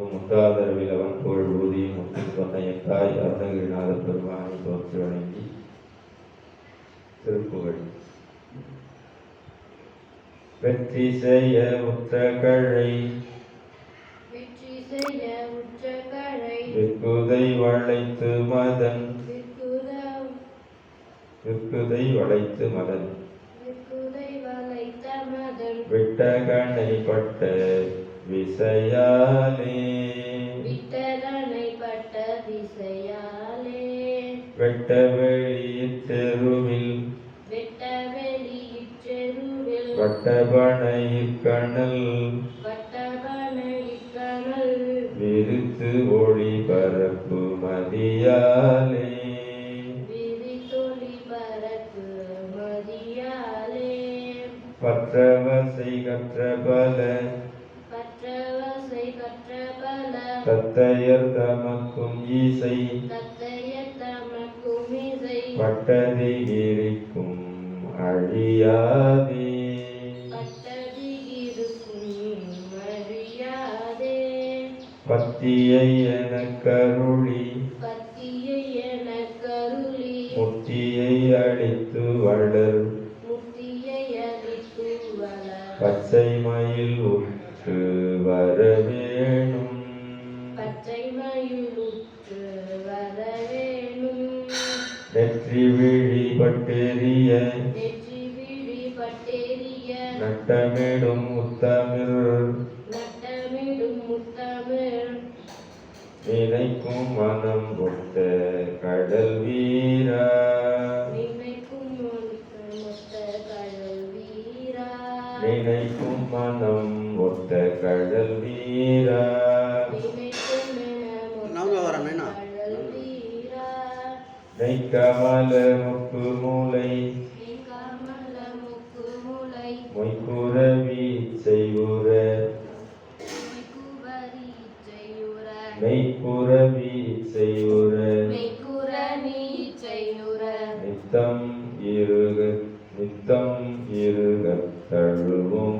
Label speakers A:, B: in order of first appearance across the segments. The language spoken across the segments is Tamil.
A: முத்துக்கும் முத்தாதரவில் அவன் புகழ் ஊதி முத்து சொன்ன என் தாய் அருணகிரிநாத பெருமானை தோற்று வணங்கி திருப்புகழ். வெற்றி செய்ய உற்ற கழை.
B: வெற்றி செய்ய உற்ற கழை.
A: வெக்குதை வளைத்து மதன். வெக்குதை வளைத்து மதன்.
B: விற்குதை வளைத்த மதன்.
A: விட்ட கண்ணை பட்ட விசையாலே.
B: விட்டதனை பட்ட திசையாலே.
A: வெட்ட வெளியிற் தெருவில்.
B: வெட்ட வெளியிற்றெருவில் வட்டவன இக்கணல்
A: விரித்து ஒளி பரப்பு மதியாலே. பற்றவசை கற்ற பல தத்தையர் தமக்கும் ஈசை பட்டதி இருக்கும் அழியாதே. பத்தியை எனக் நட்டமிடும் முத்தமிழ்
B: நட்டமிடும் முத்தமிழ்
A: நினைக்கும் மனம் கொண்ட கடல் வீரா.
B: நினைக்கும் மொத்த கடல் வீரா.
A: நினைக்கும் மனம் ஒத்த கடல் வீரா.
B: மொத்த
A: நெய்க்கமல முக்கு மூளை. மெய்க்குறவி
B: செய்யுற
A: நித்தம் இருக நித்தம் இருக தழுவுமார்பா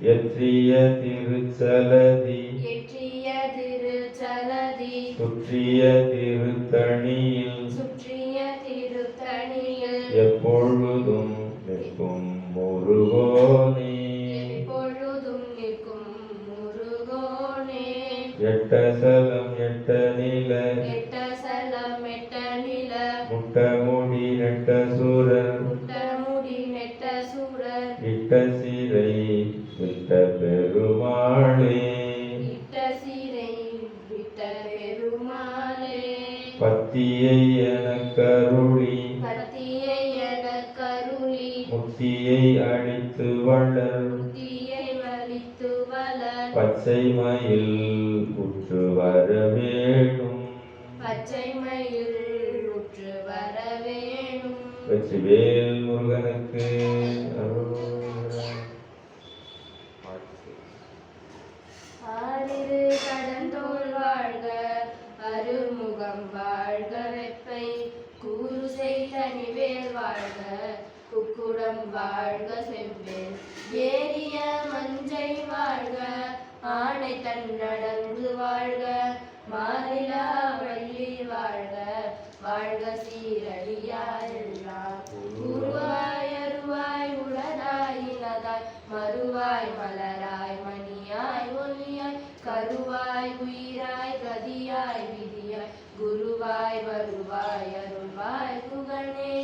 A: எற்றிய திருச்சலதி.
B: எற்றிய திருச்சலதி.
A: சுற்றிய திருத்தணியில்.
B: சுற்றிய திருத்தணியில்.
A: எப்பொழுதும் நிற்கும் முருகோனே எட்டசலம் எட்ட நில.
B: எட்ட சலம் எட்ட நில.
A: முட்ட முடி நெட்ட சூரர்.
B: முட்ட முடி நெட்ட சூரர்.
A: இட்ட சிறை விட்ட பெருமாளே.
B: இட்ட சிறை விட்ட பெருமாளே.
A: பத்தியை எனக் கருளி.
B: பத்தியை என கருளி.
A: முத்தியை அழித்து வளர்.
B: வளர்
A: பச்சை மயில் உற்று வர வேணும்
B: பச்சை மயில் உற்று வர வேணும்
A: வெற்றிவேல் முருகனுக்கு.
B: ஆறிரு கடந்தோள் வாழ்க அருமுகம் வாழ்க வெப்பை. கூறு செய்தனிவேல் வாழ்க குக்குடம் வாழ்க செவ்வேல். ஏரிய மஞ்சை வாழ்க ஆணை தன்னடங்கு வாழ்க மாறிலா வள்ளி வாழ்க. வாழ்க சீரடியாரெல்லாம் உருவாய் அருவாய் உளதாய் இனதாய் மறுவாய் மலராய் மணியாய் ஒளியாய் கருவாய் உயிராய் கதியாய் விதியாய் குருவாய் வருவாய் அருள்வாய் குகனே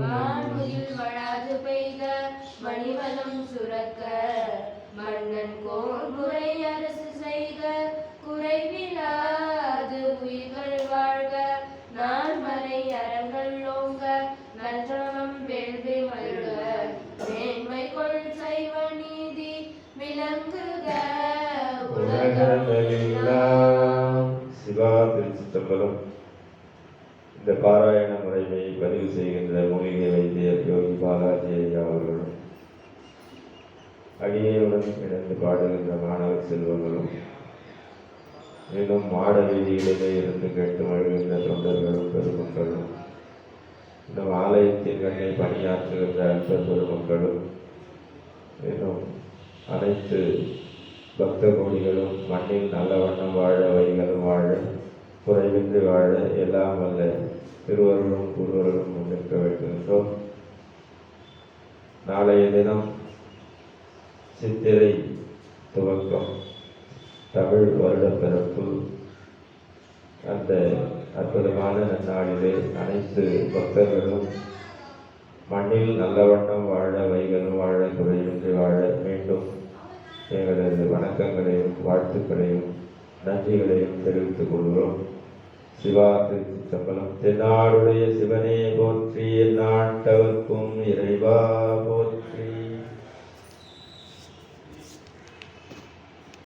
B: வான்முகில் வழாது பெய்க மணிவலம் சுரக்க. மன்னன் கோன்புரை அரசு செய்க குறைவிலாது உயிர்கள் வாழ்க. நான் மலை அறங்கள் ஓங்க நன்றவம் வேள்வி மல்க. மேன்மை கொள் சைவ நீதி விளங்குக.
A: உலகமெல்லாம் சிவா திருச்சிற்றம்பலம். இந்த பாராயண முறைமையை பதிவு செய்கின்ற மூலிகை வைத்தியர் யோகி பாலாஜி ஐயா அவர்கள் அடியுடன் இணைந்து பாடுகின்ற மாணவ செல்வங்களும் மேலும் மாட வீதியிலே இருந்து கேட்டு மகிழ்கின்ற தொண்டர்களும் பெருமக்களும் இந்த ஆலயத்தின் கண்ணை பணியாற்றுகின்ற அன்ப பெருமக்களும் அனைத்து பக்த கோடிகளும் மண்ணில் நல்ல வண்ணம் வாழ வைகளும் வாழ குறைவின்றி வாழ எல்லாம் வல்ல திருவருளும் குருவர்களும் முன்னிற்க வைக்கின்றோம் நாளைய தினம் சித்திரை துவக்கம். தமிழ் வருட பிறப்பு அந்த அற்புதமான நன்னாளிலே அனைத்து பக்தர்களும் மண்ணில் நல்ல வண்ணம் வாழ வைகளும் வாழ குறையின்றி வாழ மீண்டும் எங்களது வணக்கங்களையும் வாழ்த்துக்களையும் நன்றிகளையும் தெரிவித்துக் கொள்கிறோம். சிவா திருச்சிற்றம்பலம். தென்னாடுடைய சிவனே போற்றி நாட்டவர்க்கும் இறைவா போற்றி.